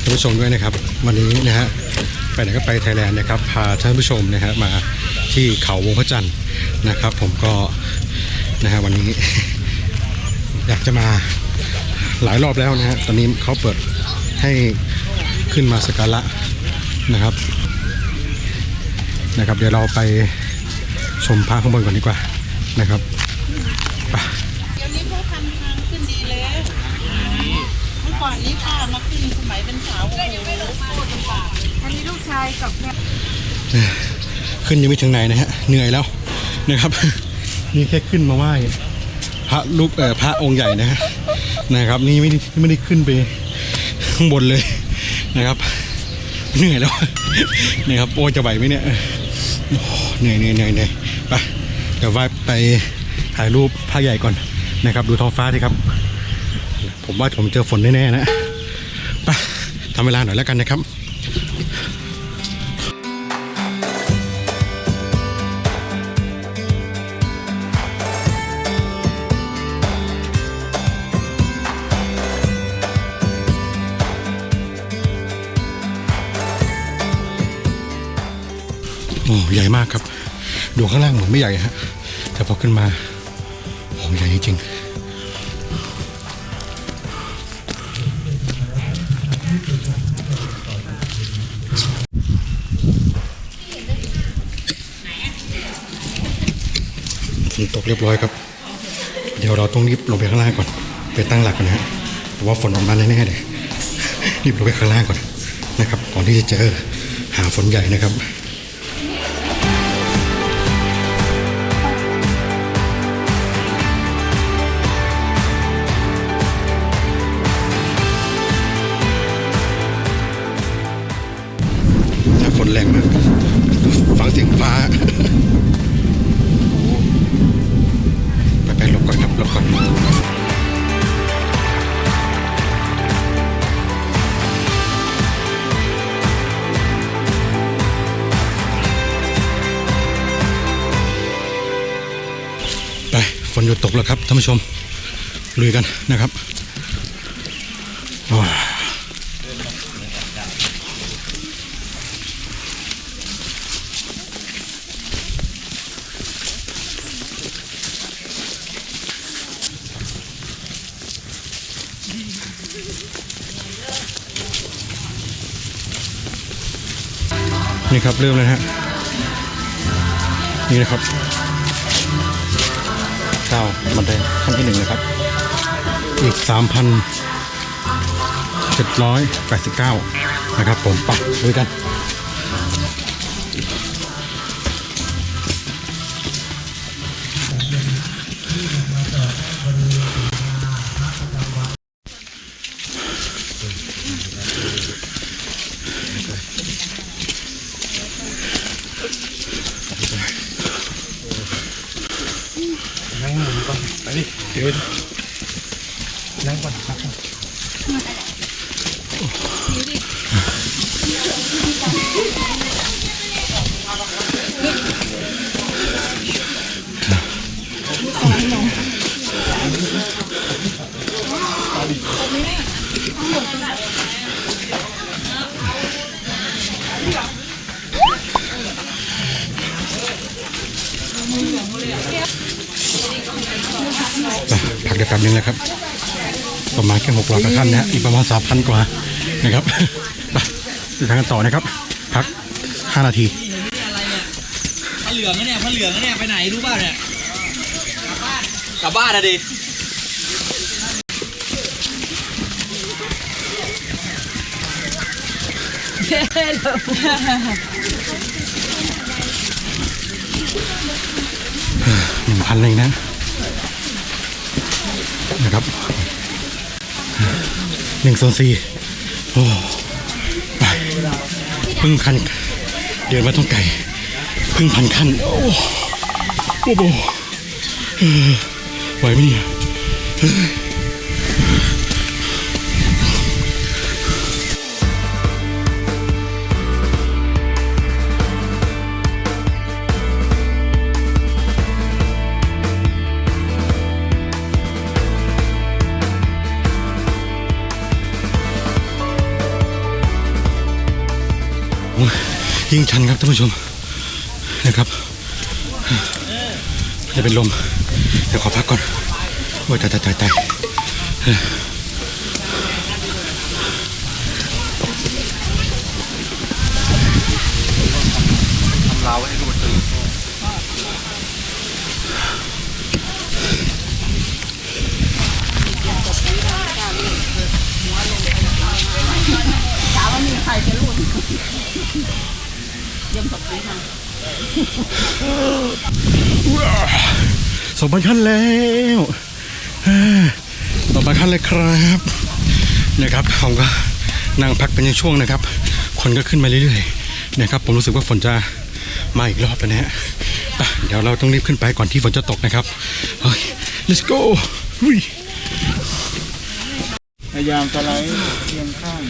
ท่านผู้ชมด้วยนะครับวันนี้นะฮะไปไหนก็ไปไทยแลนด์นะครับพาท่านผู้ชมนะฮะมาที่เขาวงพระจันทร์นะครับ ผมก็นะฮะวันนี้ อยากจะมาหลายรอบแล้วนะฮะตอนนี้เขาเปิดให้ขึ้นมาสักการะนะครับนะครับ เดี๋ยวเราไปชมพระข้างบนก่อนดีกว่านะครับไป เดี๋ยวนี้เขาทำทางขึ้นดีแล้วเมื่อก่อ นี้ป้ามาขึ้นสมัยเป็นสาวโอ้โหโคตรลำบากอันนี้ลูกชายกับแม่ขึ้นยังไม่ถึงไหนนะฮะเหนื่อยแล้วนะครับ นี่แค่ขึ้นมาไหว้พระรูปเอ่อพระองค์ใหญ่นะฮะนะครับ นี่ไม่ได้ไม่ได้ขึ้นไปข้างบนเลยนะครับเหนื่อยแล้วนะครับโอ้จะไหวไหมเนี่ยเหนื่อยเหนื่อยเหนื่อยเหนื่อยไปเดี๋ยวไหว้ไปถ่ายรูปพระใหญ่ก่อนนะครับ ดูท้องฟ้าสิครับ ผมว่าผมเจอฝนแน่ๆนะไปทำเวลาหน่อยแล้วกันนะครับโอ้ใหญ่มากครับ ดูข้างล่างเหมือนไม่ใหญ่ฮะ แต่พอขึ้นมาโอ้ใหญ่จริง ตกเรียบร้อยครับ เดี๋ยวเราต้องรีบลงไปข้างล่างก่อน ไปตั้งหลักก่อนนะฮะเพราะว่าฝนออกมาแน่ๆเลยรีบลงไปข้างล่างก่อนนะครับ ก่อนที่จะเจอหาฝนใหญ่นะครับฝนแรงมากฟังเสียงฟ้า ล้วครับท่านผู้ชมลุยกันนะครับนี่ครับเริ่มแล้วฮะนี่นะครับ บันไดขั้นที่หนึ่งนะครับ อีกสามพันเจ็ดร้อยแปดสิบเก้านะครับผมปักด้วยกัน อนไปดิเดี๋ยวนั่งก่อนครับไปพักเดี๋ ยวแป๊บนึงนะครับ ประมาณแค่หกร้อยกว่าท่านนะฮะอีกประมาณสามพันกว่านะครับไปเดินทางกันต่อนะครับ พักห้านาทีพระเหลืองนะเนี่ยพระเหลืองนะเนี่ยไปไหนรู้ป่ะเนี่ยกลับบ้านกับบ้านะดิหนึ่งพันเลยนะ นะครับหนึ่งโซนสี่โอ้ไปพึ่งคัน เดินมาต้องไก่พึ่งพันขั้น โอ้โอ้โหไหวไหมเนี่ย ยิ่งชันครับท่านผู้ชมนะครับ จะเป็นลม เดี๋ยวขอพักก่อน โอ้ยตายตายตายตาย เราให้ดูตึง สองพันขั้นแล้วสองพันขั้นเลยครับนะครับผมก็นั่งพักเป็นช่วงนะครับ คนก็ขึ้นมาเรื่อยๆนะครับ ผมรู้สึกว่าฝนจะมาอีกรอบแล้วนะฮะไปเดี๋ยวเราต้องรีบขึ้นไปก่อนที่ฝนจะตกนะครับโอเค let's go อุ้ยพยายามสไลด์เอียงข้าง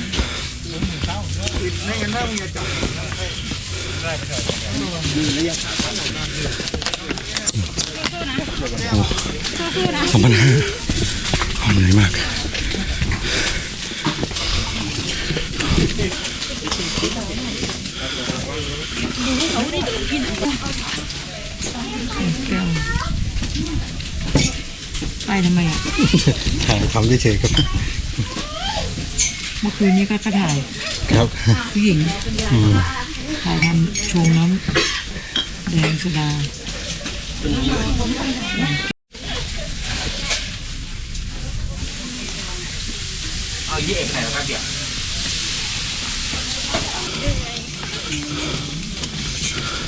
ไม่งั้นถ้ามึงจะจับยืนแล้วยัง สองพันห้าเหนื่อยมากไปทำไมอะถ่ายทำเฉยๆครับ เมื่อคืนนี้ก็ถ่าย ครับ ผู้หญิงอืม ถ่ายทำชงน้ำแดงสุดาเอายี่เอกไหนแล้วครับเดี๋ยว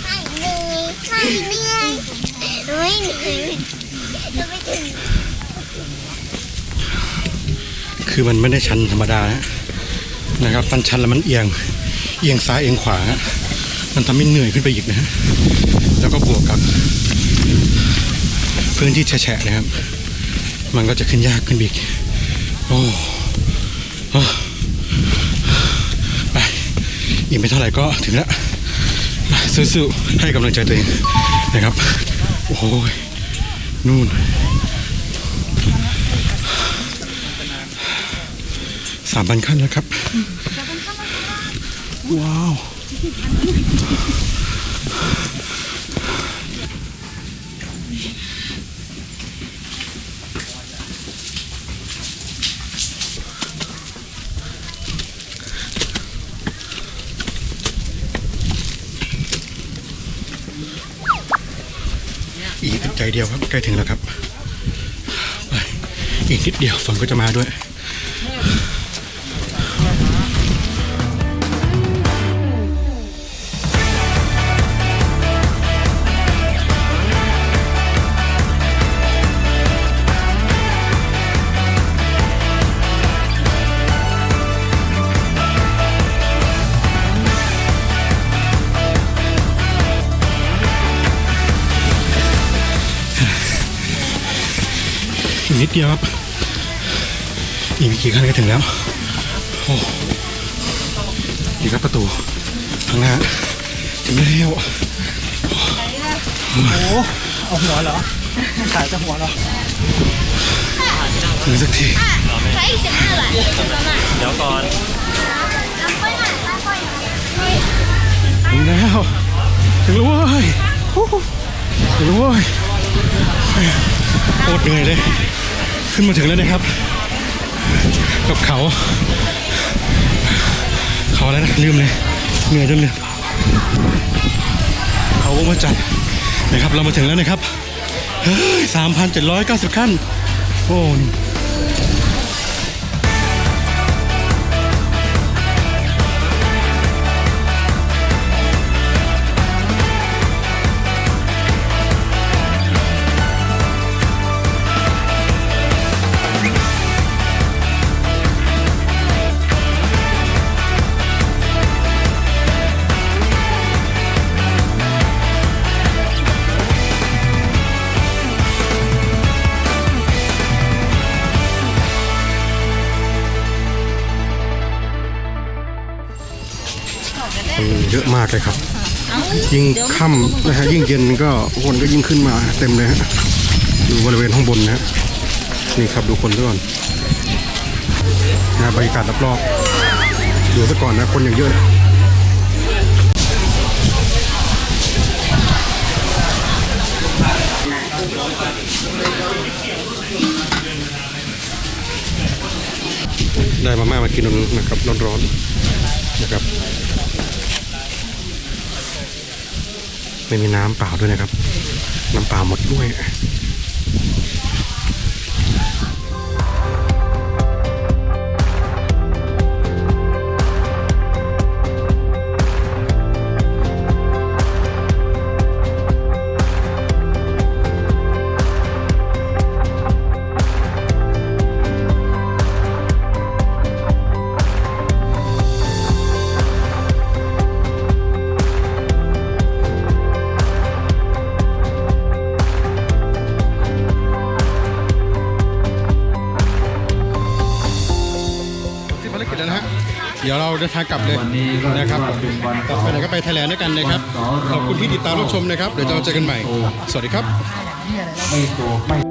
ไม่เหนื่อยไม่เหนื่อยไม่เหนื่อยเราไม่ถึงคือมันไม่ได้ชันธรรมดานะนะครับมันชันแล้วมันเอียง เอียงซ้ายเอียงขวาฮะ มันทำให้เหนื่อยขึ้นไปอีกนะฮะแล้วก็บวกกับพื้นที่แฉะๆนะครับ มันก็จะขึ้นยากขึ้นไปอีกโอ้โอ้ไปอีกไม่เท่าไหร่ก็ถึงแล้วมาสู้ๆให้กำลังใจตัวเองนะครับ โอ้ยนู่นสามพันขั้นแล้วครับ ว้าว อีกใจเดียวครับใกล้ถึงแล้วครับไปอีกนิดเดียวฝนก็จะมาด้วย อีกนิดเดียวครับ อีกไม่กี่ขั้นก็ถึงแล้ว โอ้ดีครับประตูข้างหน้าถึงแล้วเอาหัวเหรอถ่ายจะหัวเหรอถึงสักทีใช้เสร็จเมื่อไหร่เดี๋ยวก่อนถึงแล้วถึงแล้วเว้ยฮู้ถึงแล้วเว้ยโคตรเหนื่อยเลย ขึ้นมาถึงแล้วนะครับ กับเขา เขาอะไรนะลืมเลยเหนื่อยจนลืมเขาวงพระจัดนะครับ เรามาถึงแล้วนะครับเฮ้ยสามพันเจ็ดร้อยเก้าสิบขั้นโอ้ คนเยอะมากเลยครับ ยิ่งค่ำนะฮะยิ่งเย็นก็คนก็ยิ่งขึ้นมาเต็มเลยฮะดูบริเวณข้างบนนะฮะนี่ครับดูคนด้วยก่อนนะบรรยากาศรอบๆดูซะก่อนนะคนอย่างเยอะได้มาม่ามากินนะครับร้อนๆนะครับ ไม่มีน้ำเปล่าด้วยนะครับ น้ำเปล่าหมดด้วย เดี๋ยวเราเดินทางกลับเลยนะครับต่อไปไหนก็ไปไทยแลนด์ด้วยกันนะครับขอบคุณที่ติดตามรับชมนะครับเดี๋ยวเราเจอกันใหม่ สวัสดีครับไม่โกรธไม่